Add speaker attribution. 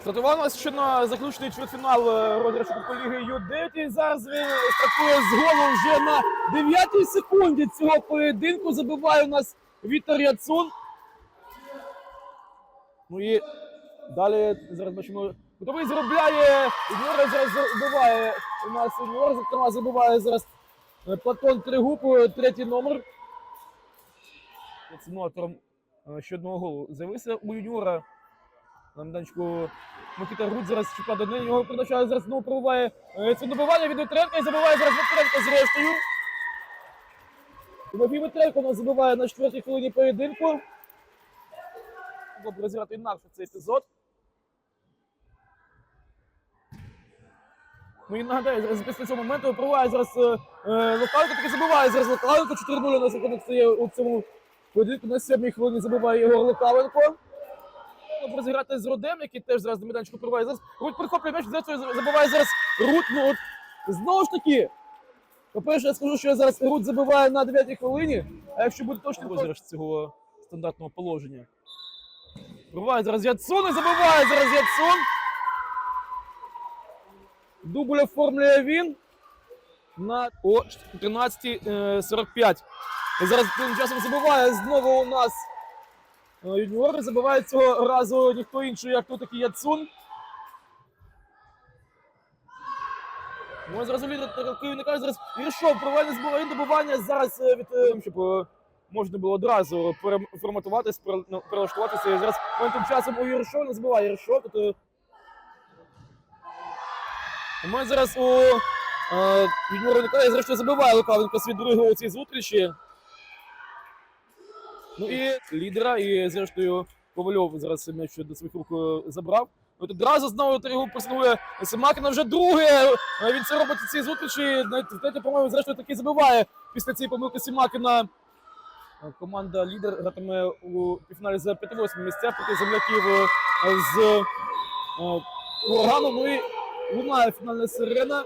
Speaker 1: Стартував ще на заключний чвертьфінал е, розіграшу Кубку Ліги Ю-9. І зараз він стартує з голу вже на 9 секунді цього поєдинку. Забиває у нас Вітер Яцун. Ну і далі зараз бачимо. Готовий заробляє. Юніора зараз забиває у нас юніор, зокрема забиває зараз е, Платон Тригуб, е, третій номер. Цим автором е, ще одного голу з'явився у юніора. На майданчику Микита Рудь зараз чекає до неї. Його передача зараз знову пробиває е, це добивання від Вітренка і забиває зараз Вітренко зрештою. Тимофій Вітренко нас забиває на четвертій хвилині поєдинку. Було б розіграти інакше цей епізод. Ну і нагадаю, зараз після цього моменту випливає зараз е, е, Лукавенко, таки забиває зараз Лукавенко. 4-0 у нас стає у цьому поєдинку. На сьомій хвилині забиває Ігор Лукавенко. Розіграти з Рудем, який теж зараз до майданчику пробиває. Зараз Рут прихоплює м'яч, зрештою забиває зараз Рут. Ну от знову ж таки. По-перше, я скажу, що зараз Рут забиває на 9 хвилині, а якщо буде точно розіграш цього стандартного положення. Пробиває зараз Яцун і забиває зараз Яцун. Дубль оформлює він на о 13.45. І зараз тим часом забиває знову у нас е, юніор. Забиває цього разу ніхто інший, як тут такий Яцун. Ну, зараз лідер керівника зараз Іршов, провальне збиває добивання зараз е, від е, щоб можна було одразу переформатуватись, пере- ну. І зараз моментом часом у Єршов не збиває Єршов. Тут ми зараз у Юніора Ніколая зрештою забиває Лукавенко свій другий у цій зустрічі. Ну і лідера, і зрештою Ковальов зараз м'яч до своїх рук е, забрав. От одразу знову Тригу проснули Семакіна вже друге. Е, Він це робить у цій зустрічі. Навіть по-моєму, зрештою таки забиває після цієї помилки Семакіна. Е, Команда лідер гратиме у півфіналі за 5-8 місця проти земляків з Урагану. Ну і лунає фінальна сирена.